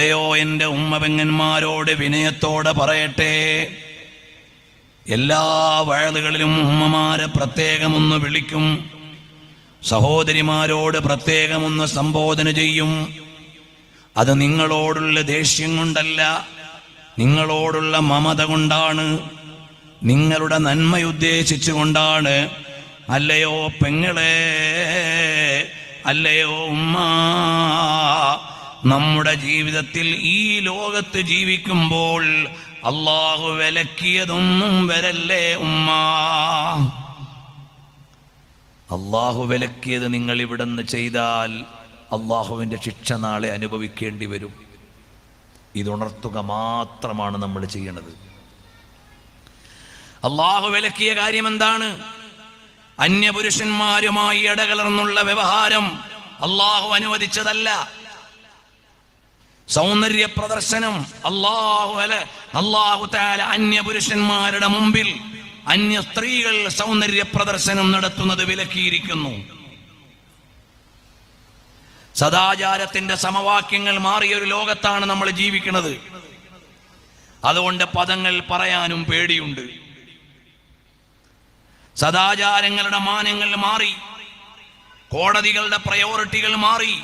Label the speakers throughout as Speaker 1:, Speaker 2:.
Speaker 1: അല്ലയോ എന്റെ ഉമ്മപെങ്ങന്മാരോട് വിനയത്തോടെ പറയട്ടെ? എല്ലാ വയലുകളിലും ഉമ്മമാരെ പ്രത്യേകമൊന്ന് വിളിക്കും. സഹോദരിമാരോട് പ്രത്യേകമൊന്ന് സംബോധന ചെയ്യും. അത് നിങ്ങളോടുള്ള ദേഷ്യം കൊണ്ടല്ല നിങ്ങളോടുള്ള മമത കൊണ്ടാണ് നിങ്ങളുടെ നന്മയുദ്ദേശിച്ചുകൊണ്ടാണ് അല്ലയോ പെങ്ങളെ അല്ലയോ ഉമ്മ നമ്മുടെ ജീവിതത്തിൽ ഈ ലോകത്ത് ജീവിക്കുമ്പോൾ അള്ളാഹു വിലക്കിയതൊന്നും വരല്ലേ ഉമ്മ? അള്ളാഹു വിലക്കിയത് നിങ്ങൾ ഇവിടുന്ന് ചെയ്താൽ അള്ളാഹുവിന്റെ ശിക്ഷ നാളെ അനുഭവിക്കേണ്ടി വരും. ഇതുണർത്തുക മാത്രമാണ് നമ്മൾ ചെയ്യണത്. അള്ളാഹു വിലക്കിയ കാര്യം എന്താണ്? അന്യപുരുഷന്മാരുമായി ഇടകലർന്നുള്ള വ്യവഹാരം അള്ളാഹു അനുവദിച്ചതല്ല. സൗന്ദര്യ പ്രദർശനം അള്ളാഹു അല അള്ളാഹു താല അന്യപുരുഷന്മാരുടെ മുമ്പിൽ അന്യ സ്ത്രീകൾ സൗന്ദര്യ പ്രദർശനം നടത്തുന്നത് വിലക്കിയിരിക്കുന്നു. സദാചാരത്തിന്റെ സമവാക്യങ്ങൾ മാറിയ ഒരു ലോകത്താണ് നമ്മൾ ജീവിക്കുന്നത്. അതുകൊണ്ട് പദങ്ങൾ പറയാനും പേടിയുണ്ട്. സദാചാരങ്ങളുടെ മാനങ്ങൾ മാറി കോടതികളുടെ പ്രയോറിറ്റികൾ മാറി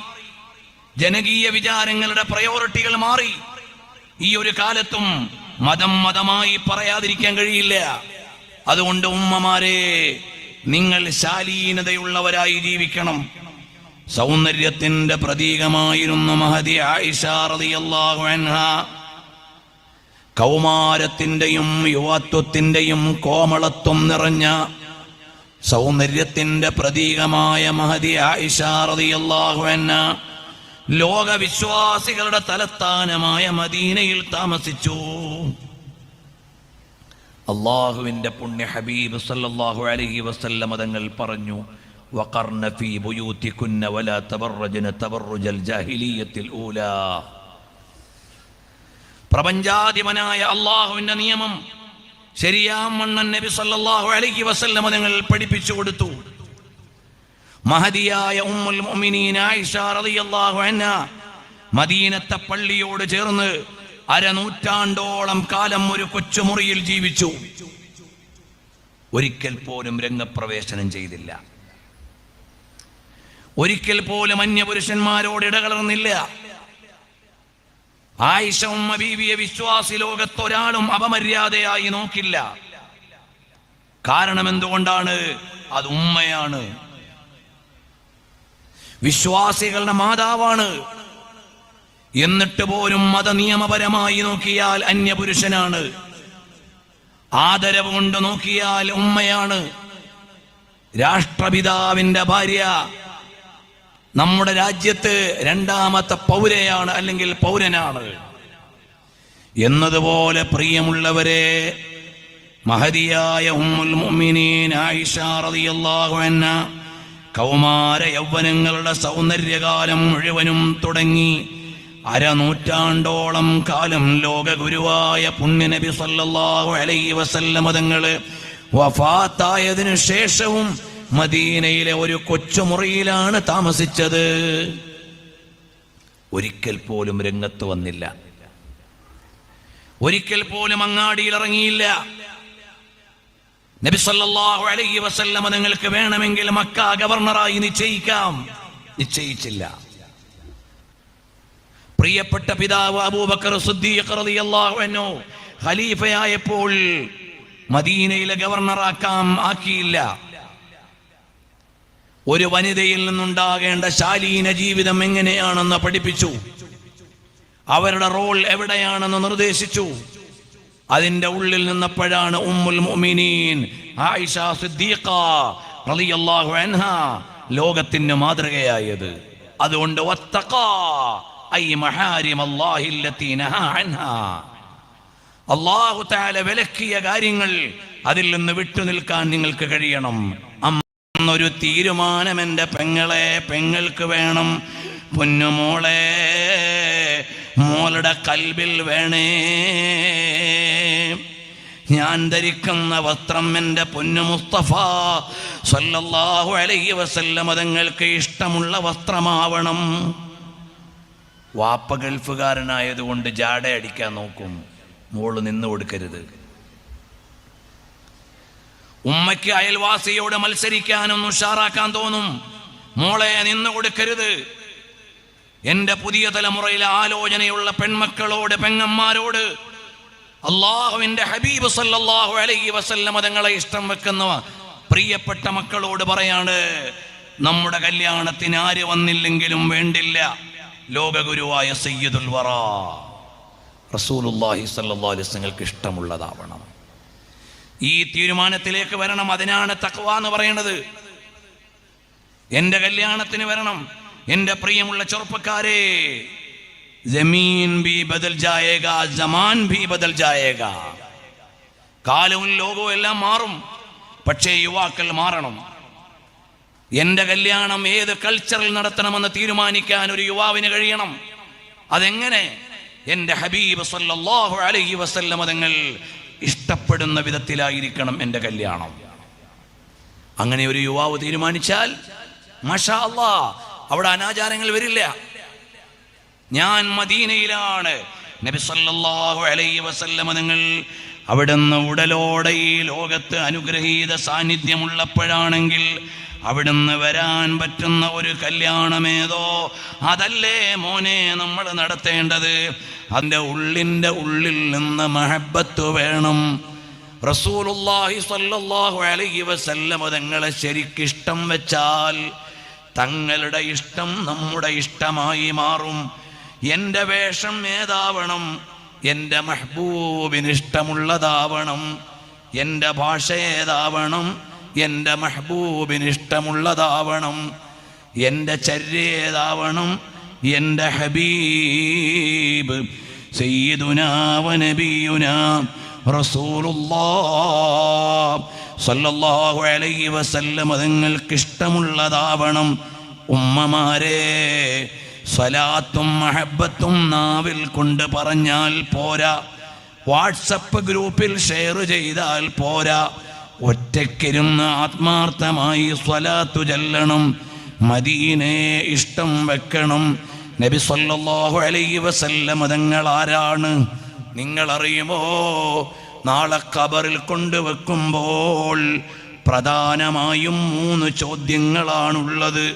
Speaker 1: ജനകീയ വിചാരങ്ങളുടെ പ്രയോറിറ്റികൾ മാറി. ഈ ഒരു കാലത്തും മതം മതമായി പറയാതിരിക്കാൻ കഴിയില്ല. അതുകൊണ്ട് ഉമ്മമാരെ നിങ്ങൾ ശാലീനതയുള്ളവരായി ജീവിക്കണം. സൗന്ദര്യത്തിന്റെ പ്രതീകമായിരുന്നു മഹതി കൗമാരത്തിന്റെയും യുവത്വത്തിന്റെയും കോമളത്വം നിറഞ്ഞ സൗന്ദര്യത്തിന്റെ പ്രതീകമായ മഹതി ആയിഷ റളിയല്ലാഹു അൻഹ. ലോകവിശ്വാസികളുടെ തലസ്ഥാനമായ മദീനയിൽ താമസിച്ചു. അള്ളാഹുവിന്റെ പുണ്യ ഹബീബ് സല്ലാഹു അലഹി വസല്ല മതങ്ങൾ പറഞ്ഞു പ്രപഞ്ചാധിപനായ അള്ളാഹുവിന്റെ നിയമം ശരിയാം മണ്ണൻ നബി സല്ലാഹു അലഹി വസല്ല മതങ്ങൾ പഠിപ്പിച്ചു കൊടുത്തു. മഹദിയായ ഉമ്മുൽ മുഅ്മിനീൻ ആയിഷ റളിയല്ലാഹു അൻഹ മദീനത്തെ പള്ളിയോട് ചേർന്ന് അരനൂറ്റാണ്ടോളം കാലം ഒരു കൊച്ചുമുറിയിൽ ജീവിച്ചു. ഒരിക്കൽ പോലും രംഗപ്രവേശനം ചെയ്തില്ല. ഒരിക്കൽ പോലും അന്യപുരുഷന്മാരോട് ഇടകലർന്നില്ല. ആയിഷ ഉമ്മ ബീവിയെ വിശ്വാസി ലോകത്തൊരാളും അപമര്യാദയായി നോക്കില്ല. കാരണം എന്തുകൊണ്ടാണ് അത് ഉമ്മയാണ്. വിശ്വാസികളുടെ മാതാവാണ്. എന്നിട്ട് പോലും മത നിയമപരമായി നോക്കിയാൽ അന്യപുരുഷനാണ്. ആദരവ് കൊണ്ട് നോക്കിയാൽ ഉമ്മയാണ്. രാഷ്ട്രപിതാവിന്റെ ഭാര്യ നമ്മുടെ രാജ്യത്ത് രണ്ടാമത്തെ പൗരയാണ് അല്ലെങ്കിൽ പൗരനാണ്. എന്നതുപോലെ പ്രിയമുള്ളവരെ മഹതിയായ ഉമ്മുൽ മുഅ്മിനീൻ ആയിഷ റളിയല്ലാഹു അൻഹ കൗമാര യൗവനങ്ങളുടെ സൗന്ദര്യകാലം മുഴുവനും തുടങ്ങി അരനൂറ്റാണ്ടോളം കാലം ലോകഗുരുവായ പുണ്യനബി സല്ലല്ലാഹു അലൈഹി വസല്ലമ തങ്ങൾ വഫാത്തായതിനു ശേഷവും മദീനയിലെ ഒരു കൊച്ചുമുറിയിലാണ് താമസിച്ചത്. ഒരിക്കൽ പോലും രംഗത്ത് വന്നില്ല. ഒരിക്കൽ പോലും അങ്ങാടിയിൽ ഇറങ്ങിയില്ല. നബി സല്ലല്ലാഹു അലൈഹി വസല്ലമ നിങ്ങൾക്ക് വേണമെങ്കിൽ മക്ക ഗവർണറായി നിശ്ചയിക്കാം. നിശ്ചയിച്ചില്ല. പ്രിയപ്പെട്ട പിതാവ് അബൂബക്കർ റളിയല്ലാഹു ഖലീഫയായപ്പോൾ മദീനയിലെ ഗവർണറാക്കാം ആക്കിയില്ല. ഒരു വനിതയിൽ നിന്നുണ്ടാകേണ്ട ശാലീന ജീവിതം എങ്ങനെയാണെന്ന് പഠിപ്പിച്ചു. അവരുടെ റോൾ എവിടെയാണെന്ന് നിർദ്ദേശിച്ചു. അതിന്റെ ഉള്ളിൽ നിന്നപ്പോഴാണ് ഉമ്മുൽ മുഅ്മിനീൻ ആയിഷ സിദ്ദീഖ റളിയല്ലാഹു അൻഹ ലോകത്തിന് മാതൃകയായത്. അതുകൊണ്ട് അള്ളാഹു തആല വിലക്കിയ കാര്യങ്ങൾ അതിൽ നിന്ന് വിട്ടുനിൽക്കാൻ നിങ്ങൾക്ക് കഴിയണം. അന്നൊരു തീരുമാനം എന്റെ പെങ്ങളെ പെങ്ങൾക്ക് വേണം. പൊന്നുമോളെ മോളുടെ കൽബിൽ വേണേ. ഞാൻ ധരിക്കുന്ന വസ്ത്രം എന്റെ പൊന്നു മുസ്തഫ. സല്ലല്ലാഹു അലൈഹി വസല്ലമ തങ്ങൾക്ക് ഇഷ്ടമുള്ള വസ്ത്രമാവണം. വാപ്പ ഗൾഫുകാരനായതുകൊണ്ട് ജാട അടിക്കാൻ നോക്കും. മോൾ നിന്ന് കൊടുക്കരുത്. ഉമ്മയ്ക്ക് അയൽവാസിയോട് മത്സരിക്കാനൊന്നും ഉഷാറാക്കാൻ തോന്നും. മോളെ നിന്ന് കൊടുക്കരുത്. എന്റെ പുതിയ തലമുറയിലെ ആലോചനയുള്ള പെൺമക്കളോട് പെങ്ങന്മാരോട് അള്ളാഹുവിന്റെ ഹബീബ് സല്ലാഹു അലൈഹി വസല്ലമ തങ്ങളെ ഇഷ്ടം വെക്കുന്ന പ്രിയപ്പെട്ട മക്കളോട് പറയാണ് നമ്മുടെ കല്യാണത്തിന് ആര് വന്നില്ലെങ്കിലും വേണ്ടില്ല. ലോകഗുരുവായ സയ്യിദുൽ വറ. അലൈഹി വസല്ലങ്ങൾക്ക് ഇഷ്ടമുള്ളതാവണം. ഈ തീരുമാനത്തിലേക്ക് വരണം അതിനാണ് തക്വ എന്ന് പറയുന്നത് എന്റെ കല്യാണത്തിന് വരണം എന്റെ പ്രിയമുള്ള ചെറുപ്പക്കാരെ ജമീൻ ബി ബദൽ ജായേഗ ജമാൻ ബി ബദൽ ജായേഗ. കാലവും ലോകവും എല്ലാം മാറും പക്ഷേ യുവാക്കൾ മാറണം. എന്റെ കല്യാണം ഏത് കൾച്ചറിൽ നടത്തണമെന്ന് തീരുമാനിക്കാൻ ഒരു യുവാവിന് കഴിയണം. അതെങ്ങനെ? എന്റെ ഹബീബ് സല്ലല്ലാഹു അലൈഹി വസല്ലം തങ്ങൾ ഇഷ്ടപ്പെടുന്ന വിധത്തിലായിരിക്കണം എന്റെ കല്യാണം. അങ്ങനെ ഒരു യുവാവ് തീരുമാനിച്ചാൽ മഷാ അല്ലാ അവിടെ അനാചാരങ്ങൾ വരില്ല. ഞാൻ മദീനയിലാണ്. നബി സല്ലല്ലാഹു അലൈഹി വസല്ലമ നിങ്ങൾ അവിടുന്ന് ഉടലോടെ ഈ ലോകത്ത് അനുഗ്രഹീത സാന്നിധ്യമുള്ളപ്പോഴാണെങ്കിൽ അവിടുന്ന് വരാൻ പറ്റുന്ന ഒരു കല്യാണമേതോ? അതല്ലേ മോനെ നമ്മൾ നടത്തേണ്ടത്? അതിന്റെ ഉള്ളിന്റെ ഉള്ളിൽ നിന്ന് മഹബത്ത് വേണം. റസൂലുള്ളാഹി സല്ലല്ലാഹു അലൈഹി വസല്ലമ തങ്ങളെ ശരിക്കിഷ്ടം വെച്ചാൽ തങ്ങളുടെ ഇഷ്ടം നമ്മുടെ ഇഷ്ടമായി മാറും. എന്റെ വേഷം ഏതാവണം? എന്റെ മെഹബൂബിന് ഇഷ്ടമുള്ളതാവണം. എന്റെ ഭാഷ ഏതാവണം? എന്റെ മെഹബൂബിന് ഇഷ്ടമുള്ളതാവണം. എന്റെ ചര്യ ഏതാവണം? എന്റെ ഹബീബ് സയ്യിദുനാ നബിയുനാ റസൂലുള്ളാഹ് സല്ലല്ലാഹു അലൈഹി വസല്ലം നിങ്ങൾക്ക് ഇഷ്ടമുള്ളതാവണം ഉമ്മമാരെ സ്വലാത്തും മഹബത്തും നാവിൽ കൊണ്ട് പറഞ്ഞാൽ പോരാ. വാട്സപ്പ് ഗ്രൂപ്പിൽ ഷെയർ ചെയ്താൽ പോരാ. ഒറ്റയ്ക്കിരുന്ന് ആത്മാർത്ഥമായി സ്വലാത്തു ചെല്ലണം. മദീനെ ഇഷ്ടം വെക്കണം. നബി സല്ലല്ലാഹു അലൈഹി വസല്ലം തങ്ങൾ ആരാണ്? നിങ്ങൾ അറിയുമോ നാളെ കബറിൽ കൊണ്ടുവെക്കുമ്പോൾ പ്രധാനമായും മൂന്ന് ചോദ്യങ്ങളാണുള്ളത്.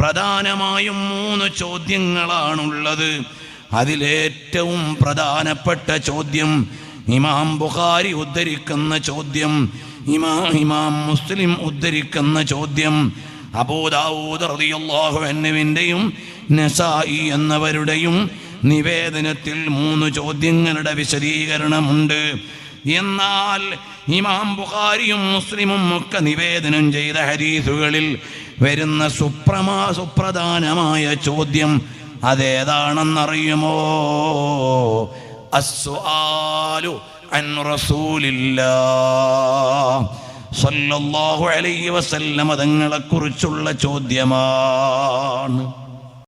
Speaker 1: പ്രധാനമായും മൂന്ന് ചോദ്യങ്ങളാണുള്ളത്. അതിലേറ്റവും പ്രധാനപ്പെട്ട ചോദ്യം ഇമാം ബുഖാരി ഉദ്ധരിക്കുന്ന ചോദ്യം ഇമാ ഇമാം മുസ്ലിം ഉദ്ധരിക്കുന്ന ചോദ്യം അബൂദാവൂദ് റളിയല്ലാഹു അൻഹുവിന്റെയും നസായി എന്നവരുടെയും നിവേദനത്തിൽ മൂന്ന് ചോദ്യങ്ങളുടെ വിശദീകരണമുണ്ട്. എന്നാൽ ഇമാം ബുഖാരിയും മുസ്ലിമും ഒക്കെ നിവേദനം ചെയ്ത ഹരീസുകളിൽ വരുന്ന സുപ്രമാ സുപ്രധാനമായ ചോദ്യം അതേതാണെന്നറിയുമോ? അസ്വാലു അൻ റസൂലില്ലാ സല്ലല്ലാഹു അലൈഹി വസല്ലമ തങ്ങളെക്കുറിച്ചുള്ള ചോദ്യമാണ്.